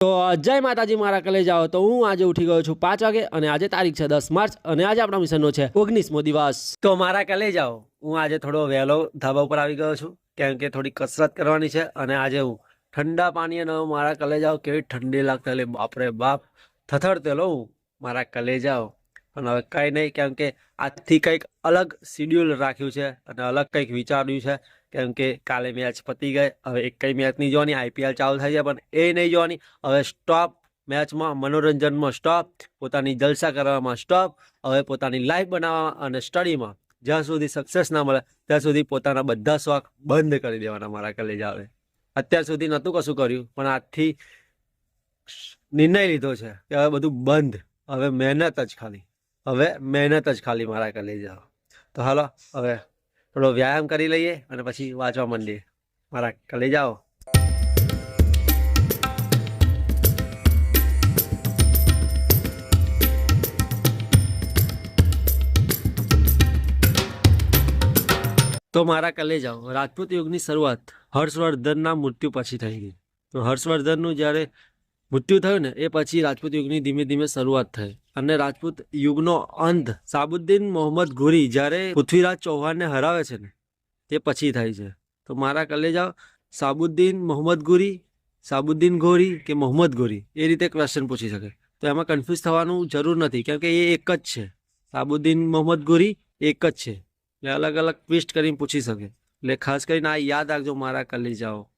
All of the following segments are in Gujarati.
તો જય માતાજી, મારા કલે જાઓ તો હું આજે ઉઠી ગયો છું પાંચ વાગે અને આજે તારીખ છે દસ માર્ચ અને આજે આપણા મિશનનો છે ઓગણીસમો દિવસ. તો, મારા કલે જાઓ હું આજે થોડો વહેલો ધાબા ઉપર આવી ગયો છું કેમ કે થોડી કસરત કરવાની છે અને આજે હું ઠંડા પાણી અને મારા કલે જાઓ કેવી ઠંડી લાગતા એટલે બાપરે બાપ. થથડતેલો હું મારા કલે જાઓ પણ હવે કંઈ નહીં, કેમ કે આજથી કંઈક અલગ શિડ્યુલ રાખ્યું છે અને અલગ કંઈક વિચાર્યું છે. કેમ કે કાલે મેચ પતી ગઈ, હવે એક કઈ મેચ નહીં જોવાની આઈપીએલ ચાલુ થાય છે પણ એ નહીં જોવાની. હવે સ્ટોપ મેચમાં મનોરંજનમાં સ્ટોપ પોતાની જલસા કરવામાં સ્ટોપ હવે પોતાની લાઈફ બનાવવામાં અને સ્ટડીમાં જ્યાં સુધી સક્સેસ ના મળે, ત્યાં સુધી પોતાના બધા શોખ બંધ કરી દેવાના મારા કલેજાઓએ અત્યાર સુધી નહોતું કશું કર્યું, પણ આજથી નિર્ણય લીધો છે કે હવે બધું બંધ. હવે મહેનત જ ખાલી. હવે મહેનત જ ખાલી મારા કલેજાઓ તો હાલો, હવે થોડો વ્યાયામ કરી લઈએ અને પછી વાંચવા માંડીએ. મારા કલેજાઓ તો મારા કલેજાઓ રાજપૂત યુગની શરૂઆત હર્ષવર્ધનના મૃત્યુ પછી થઈ ગઈ. તો હર્ષવર્ધનનું જ્યારે મૃત્યુ થયું ને એ પછી રાજપૂત યુગની ધીમે ધીમે શરૂઆત થઈ. અને રાજપૂત યુગનો અંત સાબુદ્દીન મોહમ્મદ ઘોરી જ્યારે પૃથ્વીરાજ ચૌહાણને હરાવે છે ને, તે પછી થાય છે. તો મારા કલેજા સાબુદ્દીન મોહમ્મદ ગોરી, સાબુદ્દીન ઘોરી કે મોહમ્મદ ગોરી? એ રીતે ક્વેશ્ચન પૂછી શકે. તો એમાં કન્ફ્યુઝ થવાનું જરૂર નથી કેમ કે એ એક જ છે. સાબુદ્દીન મોહમ્મદ ગોરી એક જ છે. એટલે અલગ અલગ ટ્વિસ્ટ કરીને પૂછી શકે. એટલે ખાસ કરીને આ યાદ રાખજો મારા કલેજાઓ.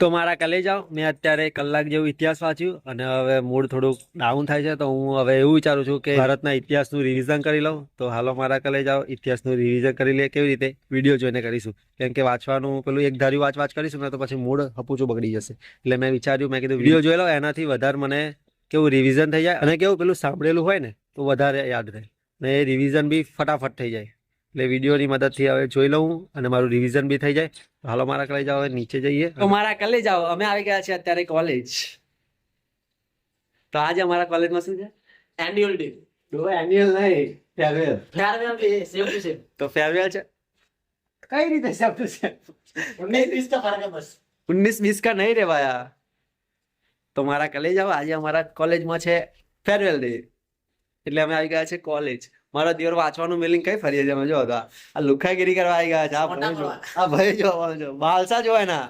તો મારા કલેજાઓ મેં અત્યારે કલાક જેવું ઇતિહાસ વાંચ્યું અને હવે મૂડ થોડુંક ડાઉન થાય છે તો હું હવે એવું વિચારું છું કે ભારતના ઇતિહાસનું રિવિઝન કરી લઉં. તો હાલો મારા કલેજાઓ ઇતિહાસનું રિવિઝન કરી લે કેવી રીતે? વીડિયો જોઈને કરીશું. કેમ કે વાંચવાનું પેલું એક ધાર્યું વાંચ વાંચ કરીશું ને તો પછી મૂડ હપુચું બગડી જશે. એટલે મેં વિચાર્યું, મેં કીધું વીડિયો જોઈ લો એનાથી વધારે મને કેવું રિવિઝન થઈ જાય અને કેવું પેલું સાંભળેલું હોય ને, તો વધારે યાદ રહે. ને એ રિવિઝન બી ફટાફટ થઈ જાય. એટલે વિડીયોની મદદથી હવે જોઈ લઉં અને મારું રિવિઝન બી થઈ જાય. હાલો મારા કલે જાઓ નીચે જઈએ. મારા કલે જાઓ. અમે આવી ગયા છીએ અત્યારે કોલેજ તો આજે અમારા કોલેજમાં શું છે? Annual day annual farewell farewell તો ફેરવેલ છે? કઈ રીતે સેમ ટુ વીસ કા ફરક બસ. નહીં રેવાયા? તો મારા કલે જાઓ. આજે અમારા કોલેજમાં છે ફેરવેલ ડે એટલે અમે આવી ગયા છે કોલેજ મારા દિયર વાંચવાનું મિલિંગ કઈ ફરી છે જો આ લુખાગીરી કરવા આવી ગયા છે. આ ભાઈ જો આ ભાઈ જો જો. બાલસા જો એના.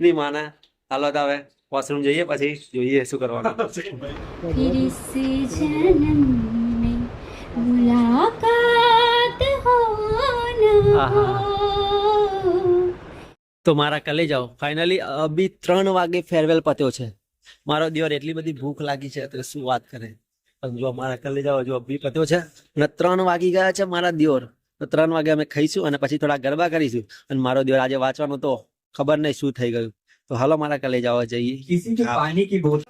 નહીં માના. હાલો હવે વોશરૂમ જઈએ પછી જોઈએ શું કરવાનું. મુલાકાત હો તો મારા કલે જાઓ. ફાઇનલી અભી ત્રણ વાગે ફેરવેલ પત્યો છે. મારો દિવર એટલી બધી ભૂખ લાગી છે તો શું વાત કરે? જો મારા કલેજાઓ જો બી પત્યો છે અને ત્રણ વાગી ગયા છે મારા દિયોર. તો ત્રણ વાગે અમે ખાઈશું અને પછી થોડા ગરબા કરીશું. અને મારો દિયોર આજે વાંચવાનો તો ખબર નહીં શું થઈ ગયું. તો હાલો મારા કલેજાઓ જઈએ. પાણી કી બોલ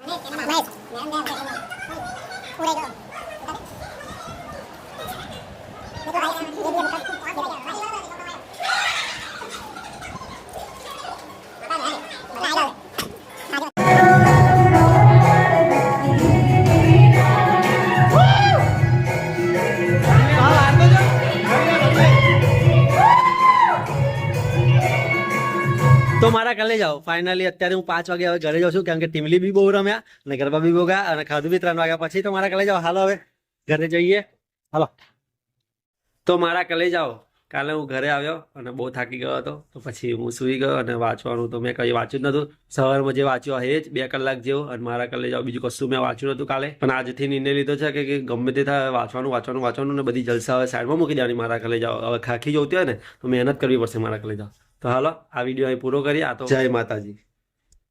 પૂરે તો મારા કાલે જાઓ. ફાઇનલી અત્યારે હું પાંચ વાગે હવે ઘરે જાઉં છું કેમ કે ટીમલી બી બહુ રમ્યા અને ગરબા બી બહુ ગયા અને ખાધું બી ત્રણ વાગ્યા પછી. તો મારા કાલે જાઓ. હાલો હવે, ઘરે જઈએ. હાલો. તો મારા કલે જાઓ. કાલે હું ઘરે આવ્યો અને બહુ થાકી ગયો હતો. તો પછી હું સૂઈ ગયો અને વાંચવાનું તો મેં કંઈ વાંચ્યું જ નહોતું. સવારમાં જે વાંચ્યું એ જ, બે કલાક જેવો. અને મારા કલે જાઓ. બીજું કશું મેં વાંચ્યું નહોતું કાલે. પણ આજથી નિર્ણય લીધો છે કે ગમે તે થાય વાંચવાનું વાંચવાનું વાંચવાનું ને બધી જલસા હવે સાઈડમાં મૂકી દેવાની મારા કાલે જાઓ. હવે ખાખી જોતી હોય ને, તો મહેનત કરવી પડશે મારા કાલે જાઓ. તો હાલો આ વીડિયો અહીં પૂરો કરીએ. આ તો જય માતાજી.